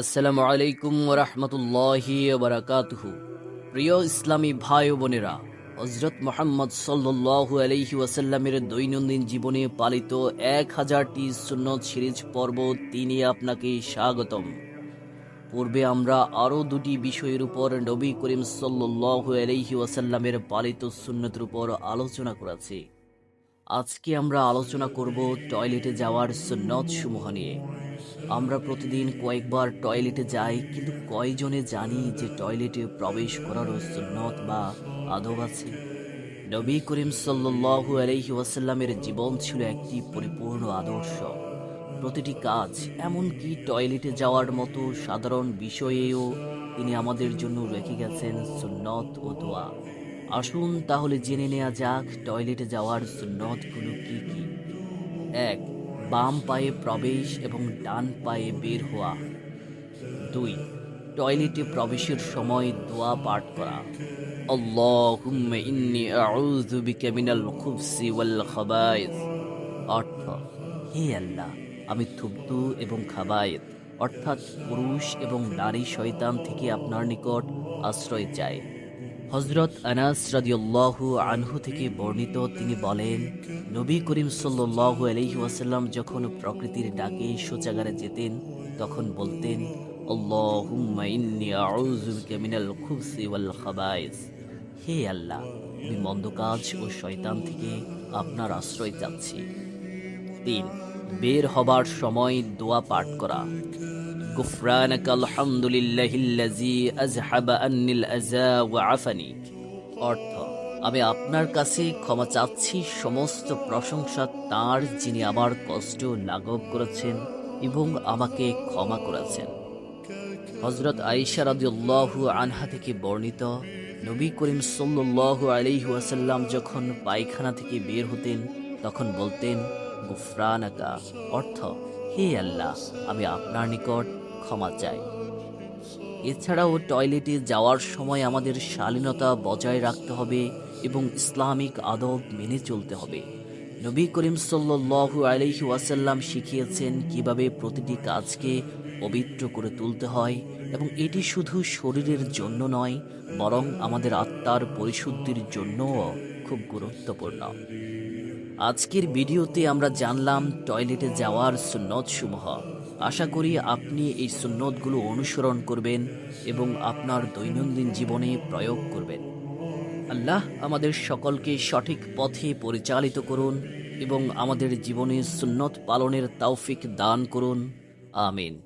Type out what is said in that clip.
আসসালামু আলাইকুম প্রিয় ইসলামী ভাই বোনেরা হজরত মোহাম্মদ সাল্লু আলহি ওয়াসাল্লামের দৈনন্দিন জীবনে পালিত এক হাজারটি সুন্নত সিরিজ পর্ব তিনি আপনাকে স্বাগতম। পূর্বে আমরা আরও দুটি বিষয়ের উপর নবী করিম সাল্লু আলহি ওয়াসাল্লামের পালিত সুন্নতের উপর আলোচনা করেছি। আজকে আমরা আলোচনা করব টয়লেটে যাওয়ার সুন্নত সমূহ নিয়ে। আমরা প্রতিদিন কয়েকবার টয়লেটে যাই, কিন্তু কয়জনে জানি যে টয়লেটে প্রবেশ করারও সুন্নত বা আদব আছে? নবী করিম সাল্লু আলহি ওয়াসাল্লামের জীবন ছিল একটি পরিপূর্ণ আদর্শ। প্রতিটি কাজ, এমনকি টয়লেটে যাওয়ার মতো সাধারণ বিষয়েও তিনি আমাদের জন্য রেখে গেছেন সুন্নত ও দোয়া। আসুন তাহলে জেনে নেওয়া যাক টয়লেটে যাওয়ার সুন্নতগুলো কি কি। এক, বাম পায়ে প্রবেশ এবং ডান পায়ে বের হওয়া। দুই, টয়লেটে প্রবেশের সময় দোয়া পাঠ করা। ইন্নী আউযু বিকা মিনাল খুবসি ওয়াল খাবায়েস অর্থ, হে আল্লাহ, আমি থুবতু এবং খাবায়েত অর্থাৎ পুরুষ এবং নারী শয়তান থেকে আপনার নিকট আশ্রয় চাই। হজরত আনাস রাদিউল্লাহু আনহু থেকে বর্ণিত, তিনি বলেন, নবী করিম সাল্লাল্লাহু আলাইহি ওয়াসাল্লাম যখন প্রকৃতির ডাকে শৌচাগারে যেতেন, তখন বলতেন হে আল্লাহ, আমি মন্দ কাজ ও শয়তান থেকে আপনার আশ্রয় চাচ্ছি। তিন, বের হবার সময় দোয়া পাঠ করা। غفرانك الحمد لله الذي أذهب عني الأذى وعفني অর্থ আমি আপনার কাছে ক্ষমা চাচ্ছি সমস্ত প্রশংসা তার যিনি আমার কষ্ট লাঘব করেছেন এবং আমাকে ক্ষমা করেছেন হজরত আইসা রাদিউল্লাহু আনহা থেকে বর্ণিত নবী করিম সাল্লাল্লাহু আলাইহি ওয়াসাল্লাম যখন পায়খানা থেকে বের হতেন তখন বলতেন গুফরানাকা অর্থ হে আল্লাহ আমি আপনার নিকট ক্ষমা চাই। এছাড়াও টয়লেটে যাওয়ার সময় আমাদের শালীনতা বজায় রাখতে হবে এবং ইসলামিক আদব মেনে চলতে হবে। নবী করিম সাল্লু আলহি ওয়াসাল্লাম শিখিয়েছেন কীভাবে প্রতিটি কাজকে পবিত্র করে তুলতে হয় এবং এটি শুধু শরীরের জন্য নয়, বরং আমাদের আত্মার পরিশুদ্ধির জন্যও খুব গুরুত্বপূর্ণ। আজকের ভিডিওতে আমরা জানলাম টয়লেটে যাওয়ার সুন্নত সমূহ আশা করি আপনি এই সুন্নতগুলো অনুসরণ করবেন এবং আপনার দৈনন্দিন জীবনে প্রয়োগ করবেন। আল্লাহ আমাদের সকলকে সঠিক পথে পরিচালিত করুন এবং আমাদের জীবনে সুন্নত পালনের তৌফিক দান করুন। আমিন।